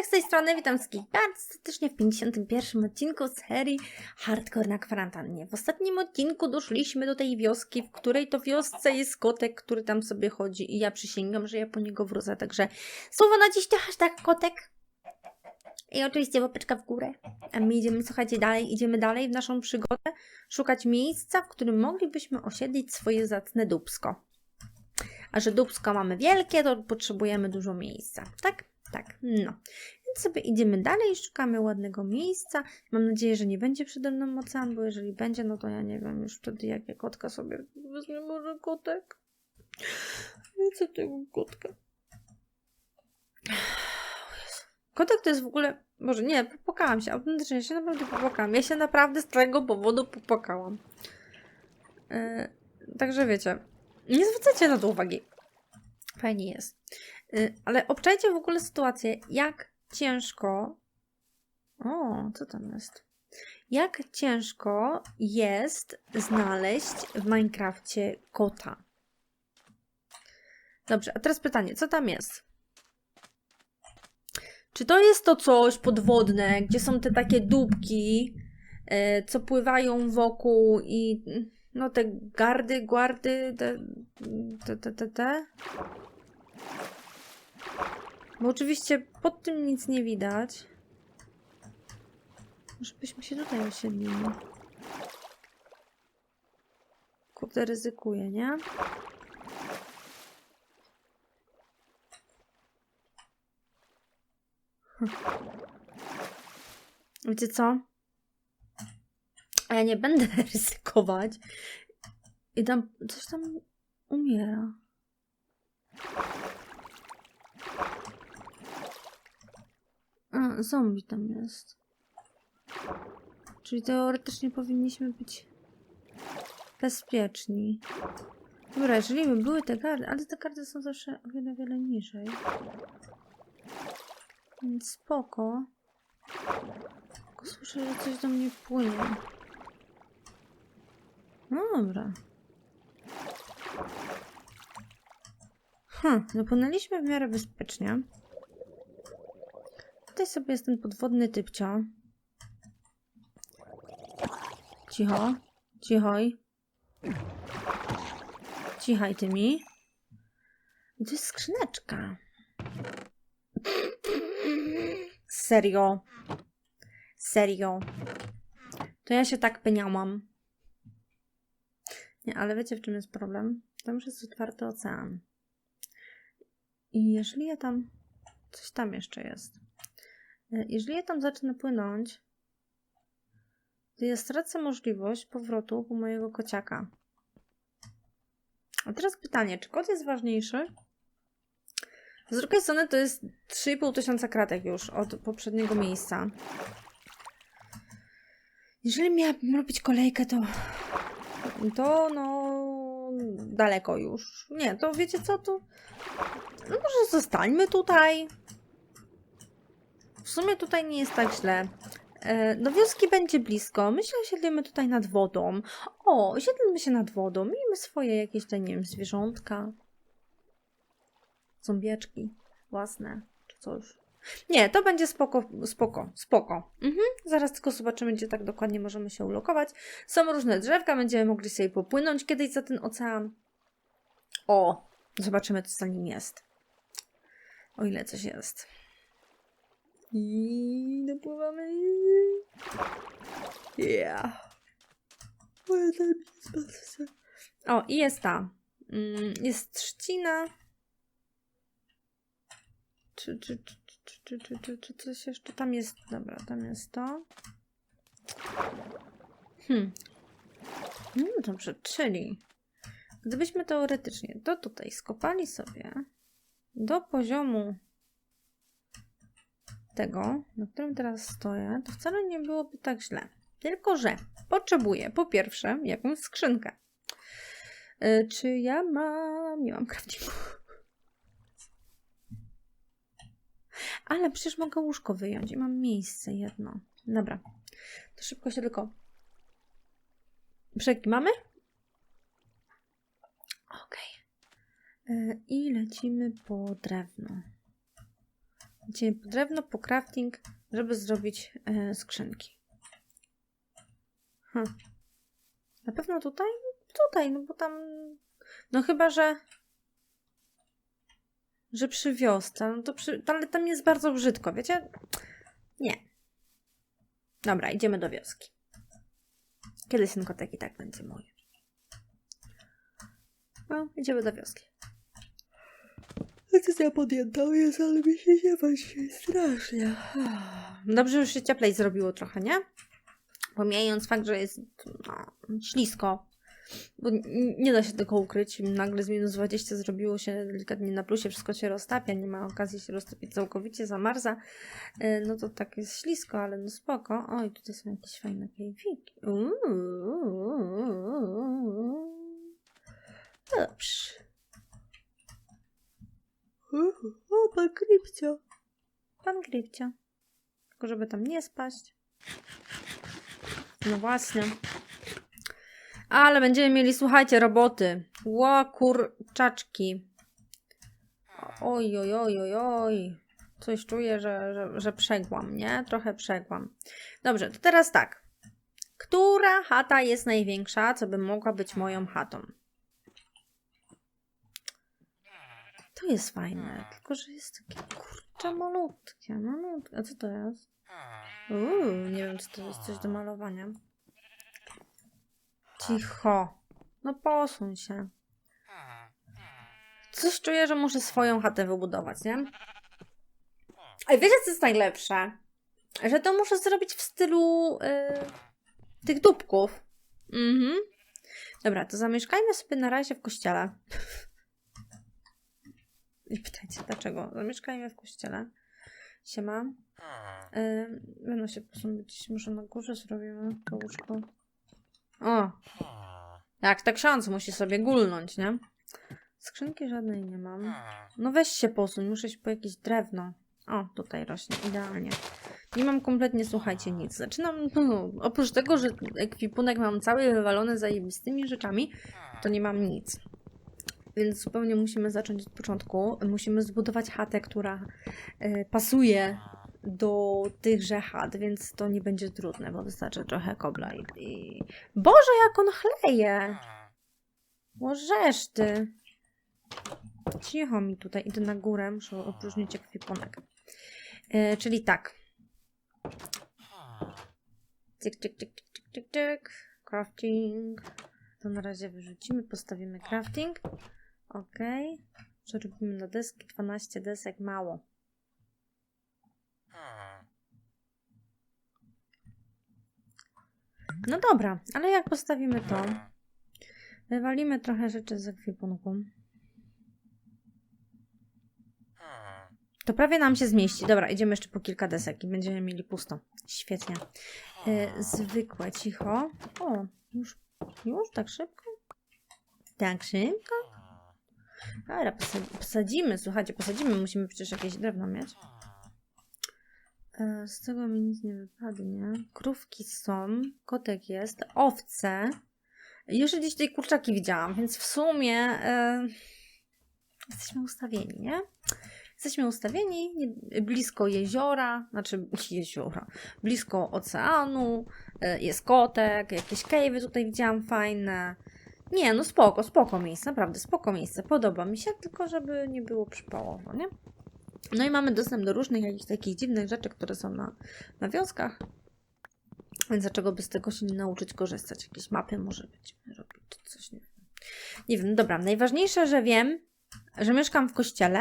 Z tej strony, witam wszystkich bardzo serdecznie w 51 odcinku serii Hardcore na kwarantannie. W ostatnim odcinku doszliśmy do tej wioski, w której to wiosce jest kotek, który tam sobie chodzi i ja przysięgam, że ja po niego wrócę, także słowo na dziś to hashtag kotek. I oczywiście łapeczka w górę. A my idziemy, słuchajcie, dalej, idziemy dalej w naszą przygodę, szukać miejsca, w którym moglibyśmy osiedlić swoje zacne dubsko. A że dubsko mamy wielkie, to potrzebujemy dużo miejsca, tak? Tak, no. Więc sobie idziemy dalej, szukamy ładnego miejsca. Mam nadzieję, że nie będzie przede mną ocean, bo jeżeli będzie, no to ja nie wiem już wtedy, jak ja kotka sobie wezmę może kotek. Chcę tego kotka. Kotek to jest w ogóle, może nie, popłakałam się, autentycznie się naprawdę popłakałam. Ja się naprawdę z tego powodu popłakałam. Yy, także wiecie, nie zwracajcie na to uwagi. Fajnie jest. Yy, ale obczajcie w ogóle sytuację, jak ciężko. O, co tam jest? Jak ciężko jest znaleźć w Minecrafcie kota. Dobrze, a teraz pytanie, co tam jest? Czy to jest to coś podwodne, gdzie są te takie dupki, yy, co pływają wokół i no te gardy, guardy, te, te, te, te, te. Bo oczywiście pod tym nic nie widać. Może byśmy się tutaj osiedlili. Kurde, ryzykuję, nie? Hm. Wiecie co? A ja nie będę ryzykować. I tam coś tam umiera. A, zombie tam jest. Czyli teoretycznie powinniśmy być bezpieczni. Dobra, jeżeli by były te gardy, ale te gardy są zawsze o wiele, wiele niżej. Więc spoko. Tylko słyszę, że coś do mnie płynie. No dobra. Hm, dopłynęliśmy w miarę bezpiecznie. Tutaj sobie jest ten podwodny typcio. Cicho. Cichoj. Cichaj ty mi. I to jest skrzyneczka. Serio. Serio. To ja się tak pyniałam. Nie, ale wiecie w czym jest problem? Tam już jest otwarty ocean. I jeżeli ja tam... Coś tam jeszcze jest. E, Jeżeli ja tam zacznę płynąć, to ja stracę możliwość powrotu po mojego kociaka. A teraz pytanie, czy kot jest ważniejszy? Z drugiej strony to jest 3,5 tysiąca kratek już od poprzedniego miejsca. Jeżeli miałabym robić kolejkę, to to no daleko już. Nie, to wiecie co, to no może zostańmy tutaj. W sumie tutaj nie jest tak źle. E, Do wioski będzie blisko. Myślę, że siedlimy tutaj nad wodą. O, siedlimy się nad wodą. Miejmy swoje jakieś, tutaj, nie wiem, zwierzątka. Zombieczki własne, czy coś. Nie, to będzie spoko, spoko, spoko. Mhm. Zaraz tylko zobaczymy, gdzie tak dokładnie możemy się ulokować. Są różne drzewka, będziemy mogli sobie popłynąć kiedyś za ten ocean. O, zobaczymy, co za nim jest. O ile coś jest. I dopływamy. Yeah. O, i jest ta. Mm, Jest trzcina. Czy, czy, czy, czy, czy, czy, czy, czy coś jeszcze tam jest? Dobra, tam jest to. Hmm. No dobrze, czyli gdybyśmy teoretycznie to tutaj skopali sobie do poziomu tego, na którym teraz stoję, to wcale nie byłoby tak źle. Tylko, że potrzebuję po pierwsze jakąś skrzynkę. Y, czy ja mam... Nie mam craftingu. Ale przecież mogę łóżko wyjąć i mam miejsce jedno. Dobra. To szybko się tylko... Brzegi mamy? Okej. Y, I lecimy po drewno. Idziemy po drewno, po crafting, żeby zrobić e, skrzynki. Hm. Na pewno tutaj? Tutaj, no bo tam... No chyba, że... Że przy wiosce, no to przy... Ale tam jest bardzo brzydko, wiecie? Nie. Dobra, idziemy do wioski. Kiedyś ten kotek i tak będzie mój. No, idziemy do wioski. Decyzja podjęta jest, ale mi się ziewa dzisiaj strasznie. Dobrze, już się cieplej zrobiło trochę, nie? Pomijając fakt, że jest no, ślisko. Bo nie da się tego ukryć. Nagle z minus 20 zrobiło się delikatnie na plusie, wszystko się roztapia, nie ma okazji się roztopić całkowicie, zamarza. E, No to tak jest ślisko, ale no spoko. Oj, tutaj są jakieś fajne kejwiki. Uuu. Dobrze. O, pan Gripcio. Pan Gripcio. Tylko żeby tam nie spaść. No właśnie. Ale będziemy mieli, słuchajcie, roboty. Ło, kurczaczki. Oj, oj, oj, oj, oj. Coś czuję, że, że, że przegłam, nie? Trochę przegłam. Dobrze, to teraz tak. Która chata jest największa, co by mogła być moją chatą? To jest fajne, tylko że jest takie kurcze malutkie, malutkie. A co to jest? Uuu, nie wiem, czy to jest coś do malowania. Cicho. No posuń się. Coś czuję, że muszę swoją chatę wybudować, nie? A wiecie, co jest najlepsze? Że to muszę zrobić w stylu y, tych dupków. Mhm. Dobra, to zamieszkajmy sobie na razie w kościele. I pytajcie, dlaczego? Zamieszkajmy w kościele. Siema. Y, będą się posunąć, może na górze zrobimy to łóżko. O, jak to ksiądz musi sobie gulnąć, nie? Skrzynki żadnej nie mam. No weź się posuń, muszę iść po jakieś drewno. O, tutaj rośnie, idealnie. Nie mam kompletnie, słuchajcie, nic. Zaczynam, no, oprócz tego, że ekwipunek mam cały wywalony zajebistymi rzeczami, to nie mam nic. Więc zupełnie musimy zacząć od początku. Musimy zbudować chatę, która e, pasuje do tychże chat, więc to nie będzie trudne, bo wystarczy trochę kobla i... i... Boże, jak on chleje! Łożesz ty! Cicho mi tutaj, idę na górę, muszę opróżnić ekwipunek. E, czyli tak. Cyk, cyk, cyk, cyk, cyk, cyk. Crafting. To na razie wyrzucimy, postawimy crafting. Ok. Przerobimy na deski, 12 desek, mało. No dobra, ale jak postawimy to? Wywalimy trochę rzeczy z ekwipunku. To prawie nam się zmieści. Dobra, idziemy jeszcze po kilka desek i będziemy mieli pusto. Świetnie. E, zwykłe, cicho. O, już, już tak szybko? Tak szybko? Dobra, posa- posadzimy, słuchajcie, posadzimy. Musimy przecież jakieś drewno mieć. E, z tego mi nic nie wypadnie. Krówki są, kotek jest, owce. Jeszcze gdzieś tutaj kurczaki widziałam, więc w sumie e, jesteśmy ustawieni, nie? Jesteśmy ustawieni nie- blisko jeziora, znaczy jeziora, blisko oceanu, e, jest kotek, jakieś cave'y tutaj widziałam fajne. Nie, no spoko, spoko miejsce, naprawdę spoko miejsce, podoba mi się, tylko żeby nie było przypałowo, nie? No i mamy dostęp do różnych jakichś takich dziwnych rzeczy, które są na, na wioskach. Więc dlaczego by z tego się nie nauczyć korzystać? Jakieś mapy może być robić, coś, nie wiem. Nie wiem, dobra, najważniejsze, że wiem, że mieszkam w kościele.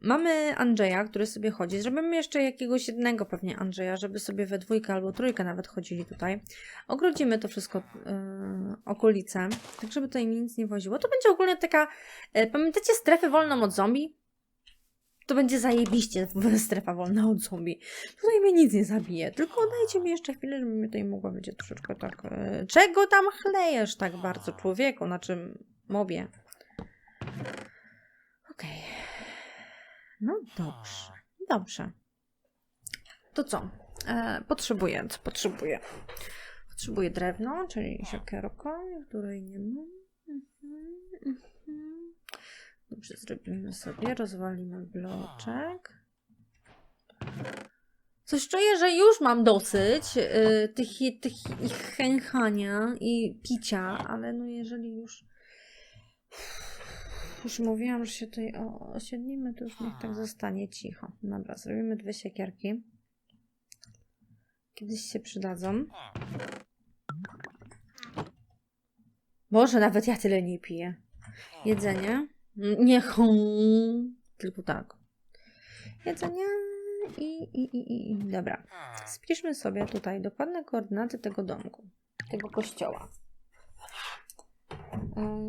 Mamy Andrzeja, który sobie chodzi. Zrobimy jeszcze jakiegoś jednego pewnie Andrzeja, żeby sobie we dwójkę albo trójkę nawet chodzili tutaj. Ogrodzimy to wszystko, yy, okolice, tak żeby tutaj nic nie woziło. To będzie ogólnie taka, yy, pamiętacie strefę wolną od zombie? To będzie zajebiście strefa wolna od zombie. Tutaj mnie nic nie zabije, tylko dajcie mi jeszcze chwilę, żebym tutaj mogła będzie troszeczkę tak... E, czego tam chlejesz tak bardzo, człowieku? Na czym mobie? Okej. No dobrze, dobrze. To co? E, potrzebuję, co potrzebuję? Potrzebuję drewno, czyli siekierko, której nie mam. Mhm, mhm. Dobrze, zrobimy sobie, rozwalimy bloczek. Coś czuję, że już mam dosyć y, tych, tych ich chęchania i picia, ale no jeżeli już już mówiłam, że się tutaj osiedlimy, to już niech tak zostanie cicho. Dobra, zrobimy dwie siekierki. Kiedyś się przydadzą. Boże, nawet ja tyle nie piję. Jedzenie. Nie hum, tylko tak. Jedzenie i, i, i, i. Dobra. Spiszmy sobie tutaj dokładne koordynaty tego domku, tego kościoła.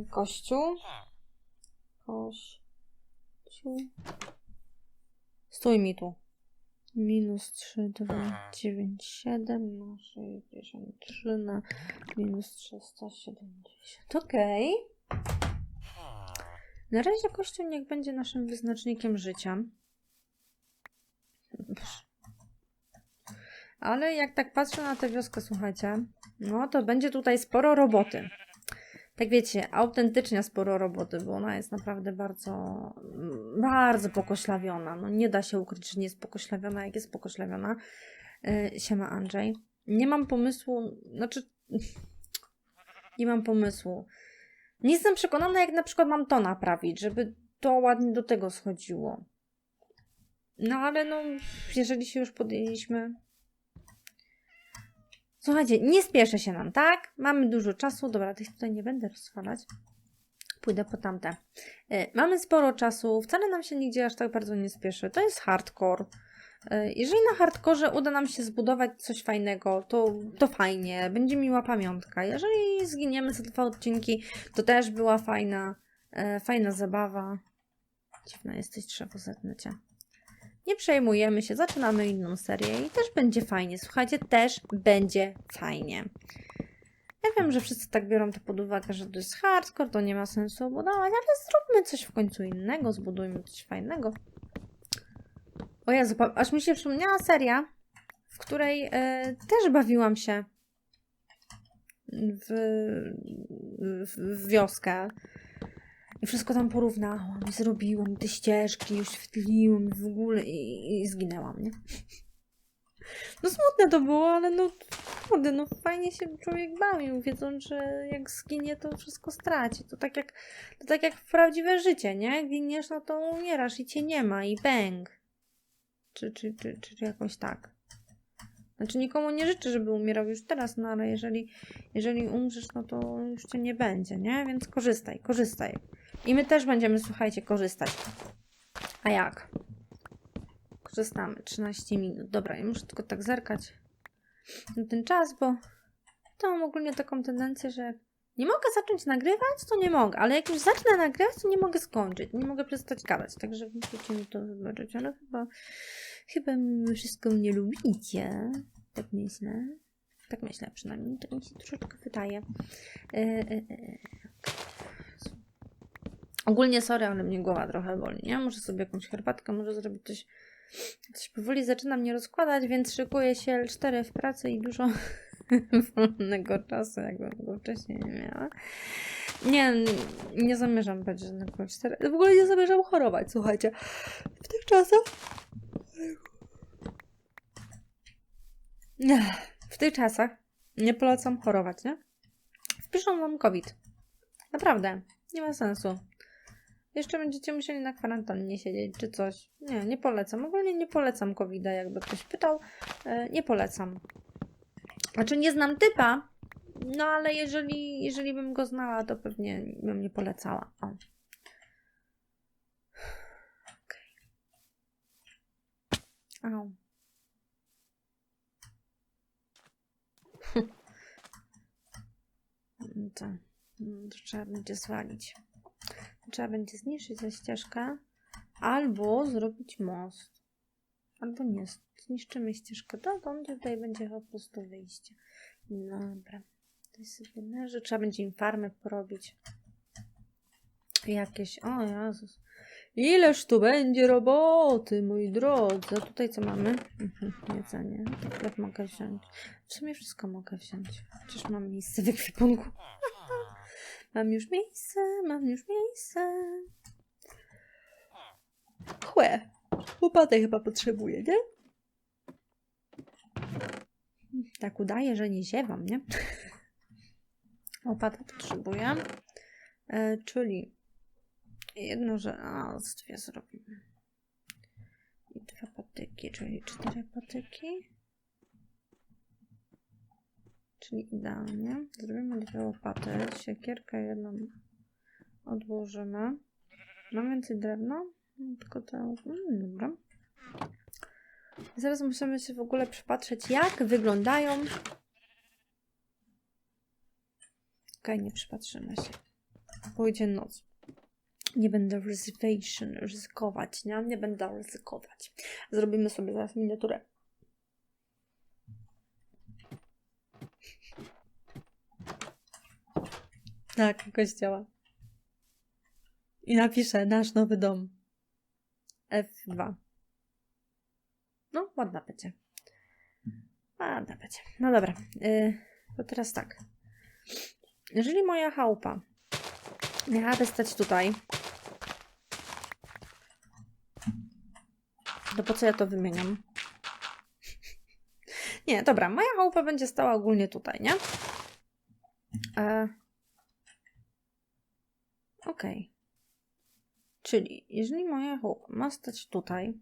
Kościół. Kościół. Stój mi tu. Minus 3, 2, 9, 7 na 63 na minus 370. Okej. Na razie kościół niech będzie naszym wyznacznikiem życia. Ale jak tak patrzę na tę wioskę, słuchajcie, no to będzie tutaj sporo roboty. Tak wiecie, autentycznie sporo roboty, bo ona jest naprawdę bardzo, bardzo pokoślawiona. No nie da się ukryć, że nie jest pokoślawiona, jak jest pokoślawiona. Yy, siema Andrzej. Nie mam pomysłu, znaczy nie mam pomysłu. Nie jestem przekonana, jak na przykład mam to naprawić, żeby to ładnie do tego schodziło. No ale no, jeżeli się już podjęliśmy. Słuchajcie, nie spieszy się nam, tak? Mamy dużo czasu. Dobra, tych tutaj nie będę rozwalać. Pójdę po tamte. E, Mamy sporo czasu, wcale nam się nigdzie aż tak bardzo nie spieszy. To jest hardcore. E, Jeżeli na hardkorze uda nam się zbudować coś fajnego, to, to fajnie, będzie miła pamiątka. Jeżeli zginiemy za dwa odcinki, to też była fajna, e, fajna zabawa. Dziwna jesteś, drzewo zetnę cię. Nie przejmujemy się, zaczynamy inną serię i też będzie fajnie. Słuchajcie, też będzie fajnie. Ja wiem, że wszyscy tak biorą to pod uwagę, że to jest hardcore, to nie ma sensu budować, ale zróbmy coś w końcu innego, zbudujmy coś fajnego. O Jezu, aż mi się przypomniała seria, w której e, też bawiłam się w, w, w wioskę. I wszystko tam porównałam, zrobiłam te ścieżki, oświetliłam w ogóle i, i zginęłam, nie? No smutne to było, ale no kurde, no fajnie się człowiek bawił, wiedząc, że jak zginie, to wszystko straci. To tak jak, to tak jak w prawdziwe życie, nie? Giniesz, no to umierasz i cię nie ma i bang. Czy, czy, czy, czy, czy jakoś tak. Znaczy nikomu nie życzę, żeby umierał już teraz, no ale jeżeli, jeżeli umrzesz, no to już cię nie będzie, nie? Więc korzystaj, korzystaj. I my też będziemy, słuchajcie, korzystać. A jak? Korzystamy. 13 minut. Dobra, ja muszę tylko tak zerkać na ten czas, bo to mam ogólnie taką tendencję, że nie mogę zacząć nagrywać, to nie mogę, ale jak już zacznę nagrywać, to nie mogę skończyć. Nie mogę przestać gadać, także musicie mi to wybaczyć, ale chyba, chyba mimo wszystko mnie lubicie. Tak myślę. Tak myślę przynajmniej. Tak mi się troszeczkę wydaje. E, e, e. Ogólnie sorry, ale mnie głowa trochę boli, nie? Muszę sobie jakąś herbatkę, może zrobić coś, coś powoli zaczyna mnie rozkładać, więc szykuję się L4 w pracy i dużo wolnego czasu, jakbym go wcześniej nie miała. Nie, nie zamierzam być żadnego L4. W ogóle nie zamierzam chorować, słuchajcie. W tych czasach... Nie, w tych czasach nie polecam chorować, nie? Wpiszą wam COVID. Naprawdę, nie ma sensu. Jeszcze będziecie musieli na kwarantannie siedzieć czy coś. Nie, nie polecam. Ogólnie nie polecam covid jakby ktoś pytał. E, nie polecam. Znaczy nie znam typa, no ale jeżeli, jeżeli bym go znała, to pewnie bym nie polecała. O. Okej. Au. To, mm, to trzeba będzie zwalić. Trzeba będzie zniszczyć tę ścieżkę albo zrobić most. Albo nie, zniszczymy ścieżkę dotąd, tutaj będzie po prostu wyjście. Dobra. To jest sobie leży. Trzeba będzie im farmę porobić. Jakieś, o Jezus. Ileż tu będzie roboty, moi drodzy. A tutaj co mamy? Mhm, Jedzenie. To mogę wziąć. W sumie wszystko mogę wziąć. Przecież mam miejsce w ekwipunku. Mam już miejsce, mam już miejsce. Chłe. Łopatę chyba potrzebuję, nie? Tak udaje, że nie ziewam, nie? Łopatę potrzebuję. E, czyli jedno, że... A, z dwie zrobimy. I dwa patyki, czyli cztery patyki. Czyli idealnie. Zrobimy dwie łopaty. Siekierkę jedną odłożymy. Mam więcej drewna? Tylko to... Mm, dobra. Zaraz musimy się w ogóle przypatrzeć, jak wyglądają. Okej, nie przypatrzymy się. Pójdzie noc. Nie będę reservation, ryzykować, nie? Nie będę ryzykować. Zrobimy sobie zaraz miniaturę. Tak, kościoła. I napiszę nasz nowy dom. F2. No, ładna będzie. Ładna będzie. No dobra. y, to teraz tak. Jeżeli moja chałupa miałaby stać tutaj, to po co ja to wymieniam? Nie, dobra. Moja chałupa będzie stała ogólnie tutaj, nie? E... Okej. Czyli jeżeli moja chałupa ma stać tutaj,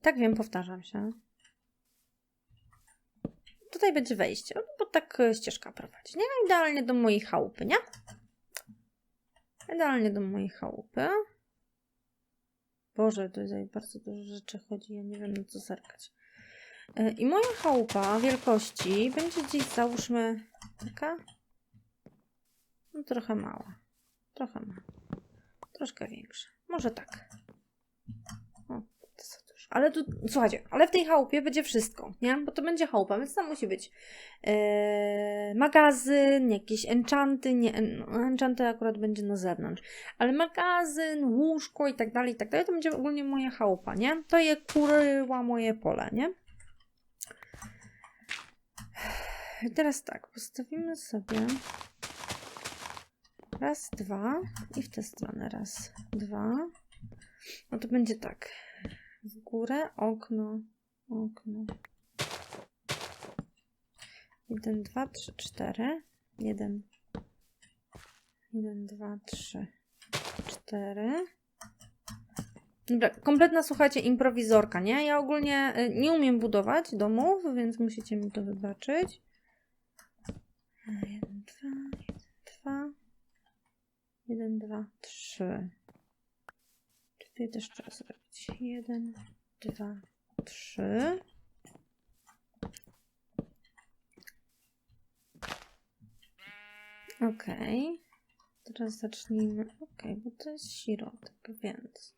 tak wiem, powtarzam się. Tutaj będzie wejście, no bo tak e, ścieżka prowadzi, nie? Idealnie do mojej chałupy, nie? Idealnie do mojej chałupy. Boże, tutaj bardzo dużo rzeczy chodzi, ja nie wiem na co zerkać. E, I moja chałupa wielkości będzie gdzieś, załóżmy, taka, no trochę mała. Trochę mała. Troszkę większa. Może tak. O. Ale tu, słuchajcie, ale w tej chałupie będzie wszystko, nie? Bo to będzie chałupa, więc tam musi być e, magazyn, jakieś enchanty, nie, no, enchanty akurat będzie na zewnątrz, ale magazyn, łóżko i tak dalej, i tak dalej, to będzie ogólnie moja chałupa, nie? To je kuryła moje pole, nie? I teraz tak, postawimy sobie raz, dwa i w tę stronę raz, dwa. No to będzie tak. W górę okno, okno. Jeden, dwa, trzy, cztery. Jeden. Jeden, dwa, trzy, cztery. Dobra, kompletna, słuchajcie, improwizorka, nie? Ja ogólnie y, nie umiem budować domów, więc musicie mi to wybaczyć. Jeden, dwa, jeden, dwa. Jeden, dwa, trzy. Tutaj też trzeba zrobić. Jeden, dwa, trzy. Okej. Teraz zacznijmy. Okej, bo to jest środek, więc.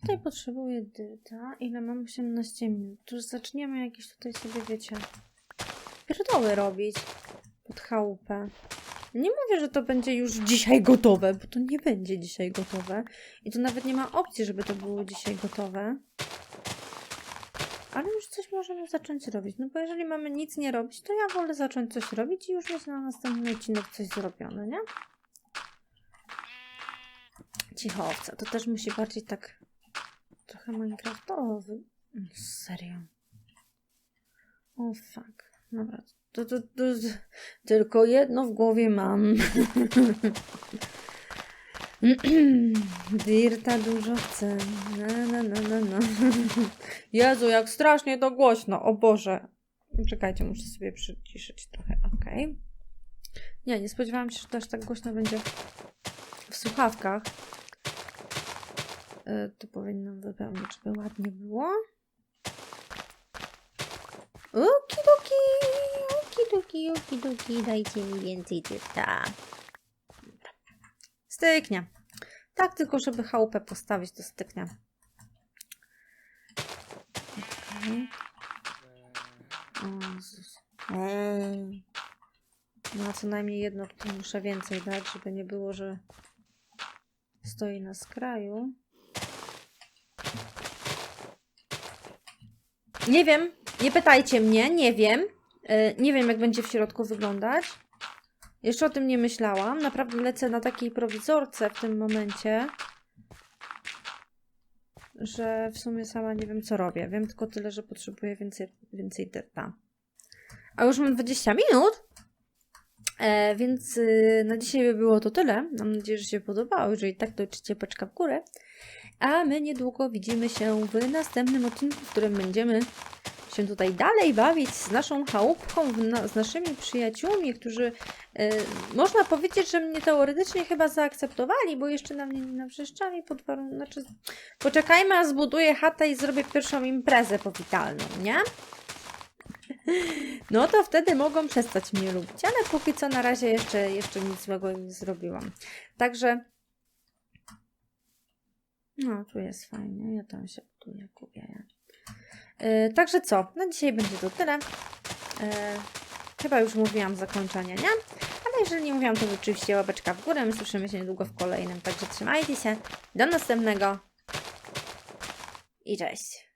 Tutaj potrzebuję dyta. Ile mam? 18 minut. Już zaczniemy jakieś tutaj sobie, wiecie, pierdoły robić pod chałupę. Nie mówię, że to będzie już dzisiaj gotowe, bo to nie będzie dzisiaj gotowe. I to nawet nie ma opcji, żeby to było dzisiaj gotowe. Ale już coś możemy zacząć robić. No bo jeżeli mamy nic nie robić, to ja wolę zacząć coś robić i już mieć na następny odcinek coś zrobione, nie? Cichowca. To też musi bardziej tak trochę minecraftowy. Mm, Serio. O fuck. Dobra. To, to, to, tylko jedno w głowie mam. Dirta dużo chcę. Na, na, na, na, na. Jezu, jak strasznie to głośno. O Boże. Czekajcie, muszę sobie przyciszyć trochę. Okej. Nie, nie spodziewałam się, że to aż tak głośno będzie w słuchawkach. Y, To powinnam wypełnić, żeby ładnie było. Okidoki, okidoki, okidoki, dajcie mi więcej tyta. Dobra. Styknie. Tak tylko, żeby chałupę postawić, to styknie. Okej. O Jezus. Eee. No, co najmniej jedno tutaj muszę więcej dać, żeby nie było, że stoi na skraju. Nie wiem, nie pytajcie mnie, nie wiem. Yy, nie wiem, jak będzie w środku wyglądać. Jeszcze o tym nie myślałam. Naprawdę lecę na takiej prowizorce w tym momencie. że w sumie sama nie wiem, co robię. Wiem tylko tyle, że potrzebuję więcej, więcej dyrta. A już mam 20 minut, e, więc y, na dzisiaj by było to tyle. Mam nadzieję, że się podobało. Jeżeli tak, to oczywiście paczka w górę. A my niedługo widzimy się w następnym odcinku, w którym będziemy się tutaj dalej bawić z naszą chałupką, z naszymi przyjaciółmi, którzy e, można powiedzieć, że mnie teoretycznie chyba zaakceptowali, bo jeszcze na mnie nie nawrzeszczali pod warunkiem, znaczy poczekajmy, a zbuduję chatę i zrobię pierwszą imprezę powitalną, nie? No to wtedy mogą przestać mnie lubić, ale póki co na razie jeszcze, jeszcze nic złego im nie zrobiłam. Także no, tu jest fajnie, ja tam się buduję, kupię. Yy, także co, na dzisiaj będzie to tyle. Yy, chyba już mówiłam zakończenie, nie? Ale jeżeli nie mówiłam, to oczywiście łapeczka w górę. My słyszymy się niedługo w kolejnym. Także trzymajcie się. Do następnego. I cześć.